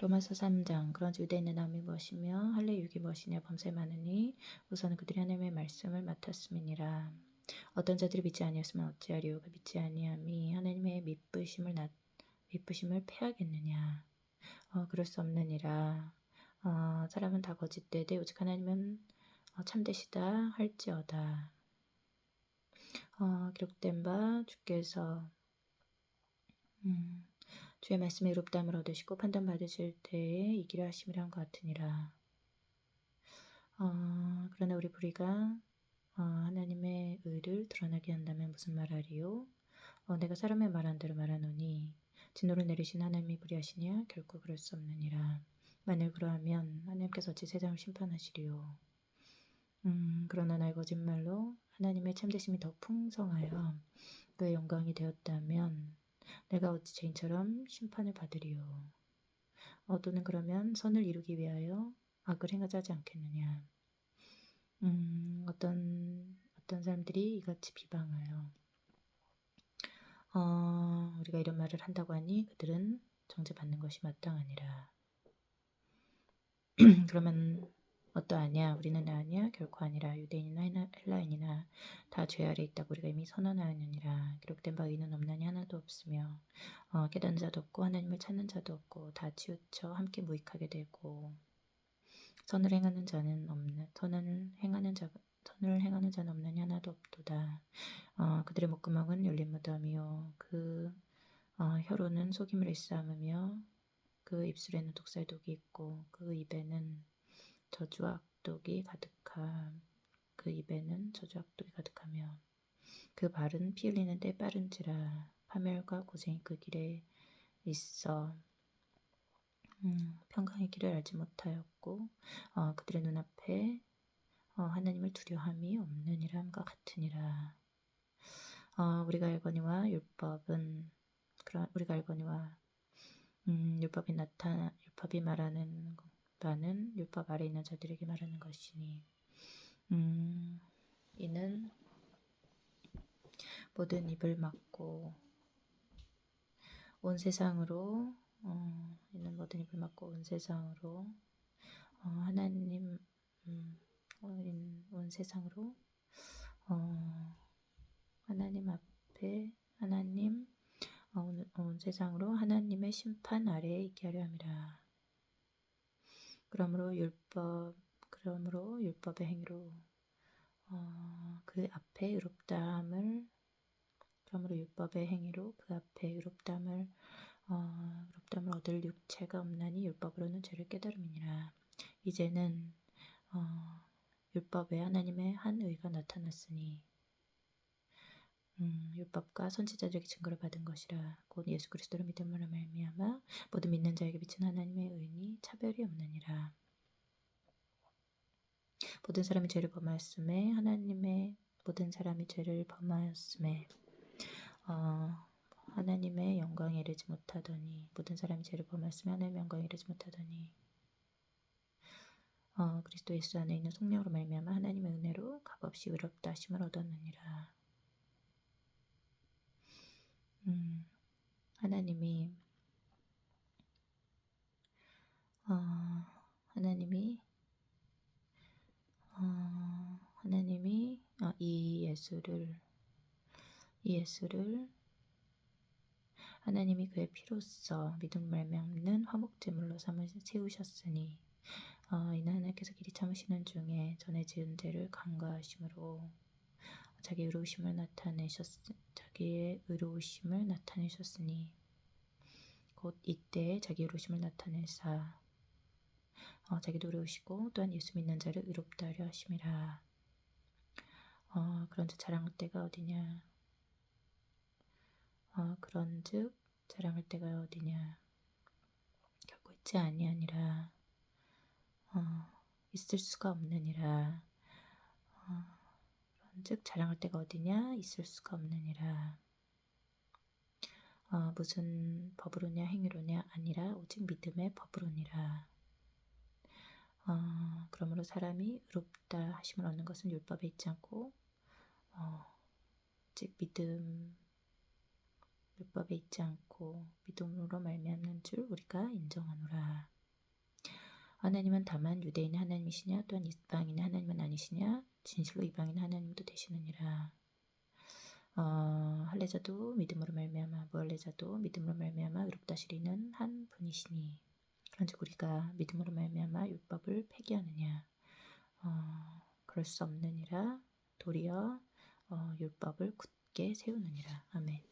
로마서 3장 그런지 유대인의 남이 무엇이며 할례 육이 무엇이냐? 범사에 많으니 우선은 그들이 하나님의 말씀을 맡았음이니라. 어떤 자들이 믿지 아니었으면 어찌하리요? 그 믿지 아니함이 하나님의 믿부심을 나, 믿부심을 패하겠느냐? 어, 그럴 수 없느니라. 어, 사람은 다 거짓되되 오직 하나님은 어, 참되시다 할지어다. 어, 기록된 바 주께서 음, 주의 말씀에 의롭다함을 얻으시고 판단받으실 때에 이기려 하심이라 한것 같으니라. 어, 그러나 우리 불의가 어, 하나님의 의를 드러나게 한다면 무슨 말하리요? 어, 내가 사람의 말한 대로 말하노니 진노를 내리신 하나님이 불의하시냐? 결코 그럴 수 없느니라. 만일 그러하면 하나님께서 어찌 세상을 심판하시리요? 음, 그러나 나의 거짓말로 하나님의 참되심이 더 풍성하여 그의 영광이 되었다면 내가 어찌 죄인처럼 심판을 받으리요. 어, 또는 그러면 선을 이루기 위하여 악을 행하지 하지 않겠느냐. 음, 어떤, 어떤 사람들이 이같이 비방하여, 어, 우리가 이런 말을 한다고 하니 그들은 정죄받는 것이 마땅하니라. 그러면 어떠하냐? 우리는 아니야? 결코 아니라 유대인이나 헬라인이나 다 죄 아래 있다고 우리가 이미 선언하였느니라. 기록된 바 의는 없나니 하나도 없으며 어, 깨닫는 자도 없고 하나님을 찾는 자도 없고 다 치우쳐 함께 무익하게 되고 선을 행하는 자는 없는 선을 행하는 자 선을 행하는 자는 없느니 하나도 없도다. 어, 그들의 목구멍은 열린 무덤이요 그 어, 혀로는 속임을 일삼으며 그 입술에는 독살 독이 있고 그 입에는 저주와 악독이 가득함. 그 입에는 저주와 악독이 가득하며 그 발은 피 흘리는 데 빠른지라 파멸과 고생이 그 길에 있어. 음, 평강의 길을 알지 못하였고 어, 그들의 눈앞에 어, 하나님을 두려함이 없느니라 함과 같으니라. 어, 우리가 알거니와 율법은 그런 우리가 알거니와 음, 율법이 나타 율법이 말하는 바는 율법 아래 있는 자들에게 말하는 것이니 음, 이는 모든 입을 막고 온 세상으로 어, 이는 모든 입을 막고 온 세상으로 어, 하나님 음, 온, 온 세상으로 어, 하나님 앞에 하나님 어, 온, 온 세상으로 하나님의 심판 아래에 있게 하려 함이라. 그러므로 율법 그러므로 율법의 행위로 어, 그 앞에 의롭다함을 그러므로 율법의 행위로 그 앞에 의롭다함을 어, 의롭다함을 얻을 육체가 없나니 율법으로는 죄를 깨달음이니라. 이제는 어, 율법에 하나님의 한 의가 나타났으니 음, 율법과 선지자들에게 증거를 받은 것이라. 곧 예수 그리스도를 믿음으로 말미암아 모든 믿는 자에게 비친 하나님의 의니 차별이 없느니라 모든 사람이 죄를 범하였음에 하나님의 모든 사람이 죄를 범하였음에 어, 하나님의 영광에 이르지 못하더니 모든 사람이 죄를 범하였음에 하나님의 영광에 이르지 못하더니 어, 그리스도 예수 안에 있는 속량으로 말미암아 하나님의 은혜로 값없이 의롭다 하심을 얻었느니라. 음, 하나님이 어, 하나님이 어, 하나님이 어, 이 예수를 이 예수를 하나님이 그의 피로써 믿음 말미암는 화목제물로 삼아 세우셨으니 어, 이는 하나님께서 길이 참으시는 중에 전에 지은 죄를 간과하심으로 자기 의로우심을 나타내셨 자기의 의로우심을 나타내셨으니 곧 이때 자기 의로우심을 나타내사 어, 자기도 의로우시고 또한 예수 믿는 자를 의롭다 하려 하심이라 어, 그런즉 자랑할 때가 어디냐? 어, 그런즉 자랑할 때가 어디냐? 결코 있지 아니하니라. 어, 있을 수가 없느니라. 어, 즉 자랑할 데가 어디냐? 있을 수가 없느니라. 어, 무슨 법으로냐 행위로냐 아니라 오직 믿음의 법으로니라. 어, 그러므로 사람이 의롭다 하심을 얻는 것은 율법에 있지 않고 어, 즉 믿음 율법에 있지 않고 믿음으로 말미암는 줄 우리가 인정하노라. 하나님은 다만 유대인의 하나님이시냐 또한 이방인의 하나님은 아니시냐 진실로 이방인 하나님도 되시느니라. 어, 할례자도 믿음으로 말미암아 무할례자도 믿음으로 말미암아 의롭다 하시리는 한 분이시니 그런즉 우리가 믿음으로 말미암아 율법을 폐기하느냐. 어, 그럴 수 없느니라. 도리어 어, 율법을 굳게 세우느니라. 아멘.